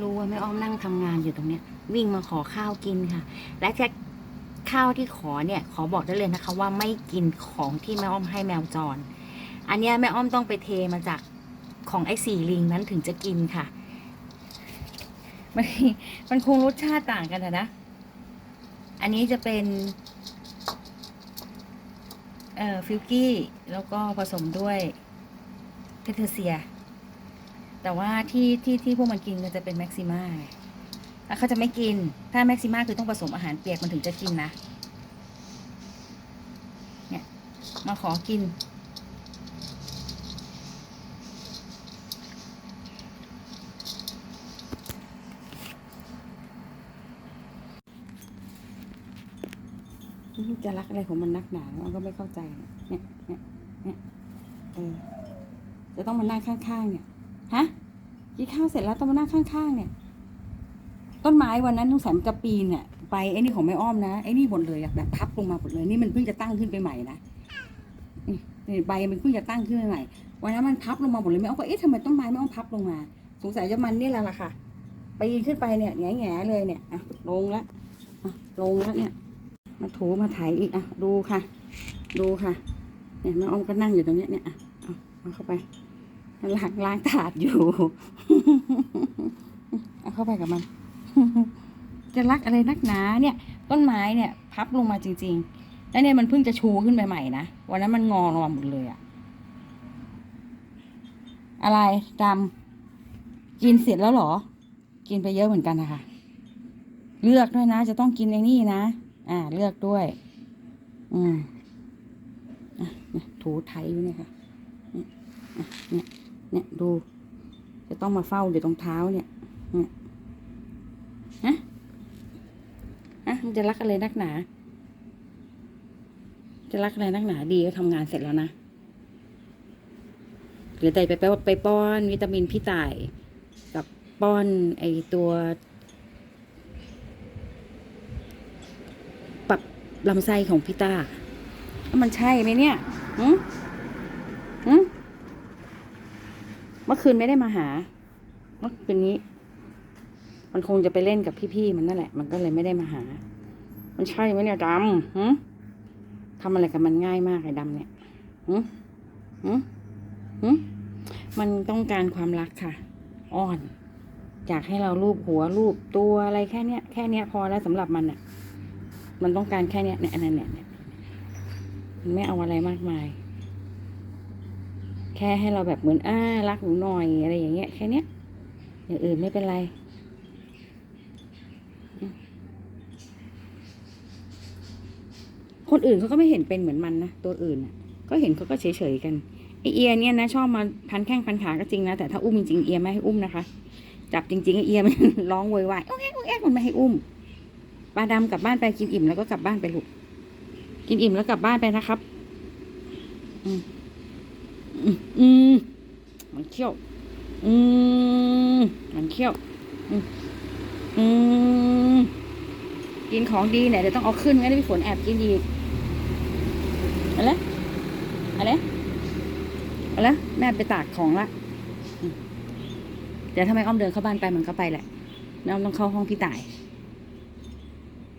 รู้ว่าแม่อ้อมนั่งทำงานอยู่ตรงเนี้ย วิ่งมาขอข้าวกินค่ะ และแค่ข้าวที่ขอเนี่ย ขอบอกได้เลยนะคะ ว่าไม่กินของที่แม่อ้อมให้แมวจร อันเนี้ยแม่อ้อมต้องไปเทมาจากของไอ้สี่ลิงนั้นถึงจะกินค่ะ มันมันคงรสชาติต่างกันนะ อันนี้จะเป็น เอ่อฟิลกี้ แล้วก็ผสมด้วยเพเทอร์เซีย แต่ว่าที่ที่ที่พวกมันกินมันจะเป็นแม็กซิม่าไงแล้วเขาจะไม่กิน ถ้าแม็กซิม่าคือต้องผสมอาหารเปียกมันถึงจะกินนะ เนี่ย มาขอกิน จะรักอะไรของมันนักหนามันก็ไม่เข้าใจ เนี่ย เนี่ย เนี่ยเออจะต้องมานั่งข้างๆเนี่ย ฮะกินข้าวเสร็จแล้วต้องมานั่งข้างๆเนี่ย ต้นไม้วันนั้นต้องสามกระปีนเนี่ยไปไอ้นี่ของแม่อ้อมนะไอ้นี่หมดเลยแบบพับลงมาหมดเลย นี่มันเพิ่งจะตั้งขึ้นไปใหม่นะนี่ใบมันเพิ่งจะตั้งขึ้นไปใหม่วันนั้นมันพับลงมาหมดเลยแม่อ้อมก็เอ๊ะทำไมต้นไม้แม่อ้อมพับลงมา สงสัยจะมันนี่แหละล่ะค่ะปีนขึ้นไปเนี่ยแง่แง่ๆเลยเนี่ยอะลงแล้วอะลงแล้วเนี่ย มาถูมาไถอีกอะ ดูค่ะ ดูค่ะ เนี่ยแม่อ้อมก็นั่งอยู่ตรงเนี้ยเนี่ยอะเอาเอาเข้าไปล้างล้างถาดอยู่ เอาเข้าไปกับมัน จะรักอะไรนักหนาเนี่ย ต้นไม้เนี่ย พับลงมาจริง ๆ แล้วเนี่ยมันเพิ่งจะชูขึ้นไปใหม่นะ วันนั้นมันงอลงมาหมดเลยอะอะไรดำกินเสร็จแล้วหรอ กินไปเยอะเหมือนกันนะคะ เลือกด้วยนะ จะต้องกินไอ้นี่นะ อ่า เลือกด้วย อืมอะเนี่ยถูไถอยู่เนี่ยค่ะเนี่ยเนี่ยเนี่ยดู จะต้องมาเฝ้าอยู่ตรงเท้าเนี่ยเนี่ยฮะฮะมันจะรักอะไรนักหนา จะรักอะไรนักหนาดีก็ทำงานเสร็จแล้วนะเหลือแต่ไปไปไปป้อนวิตามินพี่ต่าย กับป้อนไอตัว ปรับ ลำไส้ของพี่ตาแล้วมันใช่ไหมเนี่ยหืมหืมเมื่อคืนไม่ได้มาหาเมื่อคืนนี้ มันคงจะไปเล่นกับพี่ๆมันนั่นแหละ มันก็เลยไม่ได้มาหา มันใช่ไหมเนี่ยดำหืมทำอะไรกับมันง่ายมากไอ้ดำเนี่ยหืมหืมหืมมันต้องการความรักค่ะอ้อน อยากให้เราลูบหัวลูบตัวอะไรแค่เนี้ย แค่เนี้ยพอแล้วสำหรับมันอะ มันต้องการแค่เนี้ยเนี่ยอันนั้นเนี่ยเนี่ยมันไม่เอาอะไรมากมาย แค่ให้เราแบบเหมือนอ้ารักหนูหน่อยอะไรอย่างเงี้ยแค่เนี้ยอย่างอื่นไม่เป็นไรคนอื่นเขาก็ไม่เห็นเป็นเหมือนมันนะตัวอื่นน่ะก็เห็นเขาก็เฉยๆกันไอเอียเนี่ยนะชอบมาพันแข้งพันขาก็จริงนะแต่ถ้าอุ้มจริงๆเอียไม่ให้อุ้มนะคะ จับจริงๆไอเอียมันร้องโวยวายโอ้ยโอ้ยมันไม่ให้อุ้ม ปลาดำกลับบ้านไปกินอิ่มแล้วก็กลับบ้านไปลูก กินอิ่มแล้วกลับบ้านไปนะครับ อืมอืมมันเขี้ยว อืมมันเขี้ยว อืมอืมกินของดีเนี่ยเดี๋ยวต้องเอาขึ้นงั้นพี่ฝนแอบกินอีกอะไรอะไรอะไรแม่ไปตากของละเดี๋ยวทำไมอ้อมเดินเข้าบ้านไปมันก็ไปแหละแล้วอ้อมต้องเข้าห้องพี่ต่าย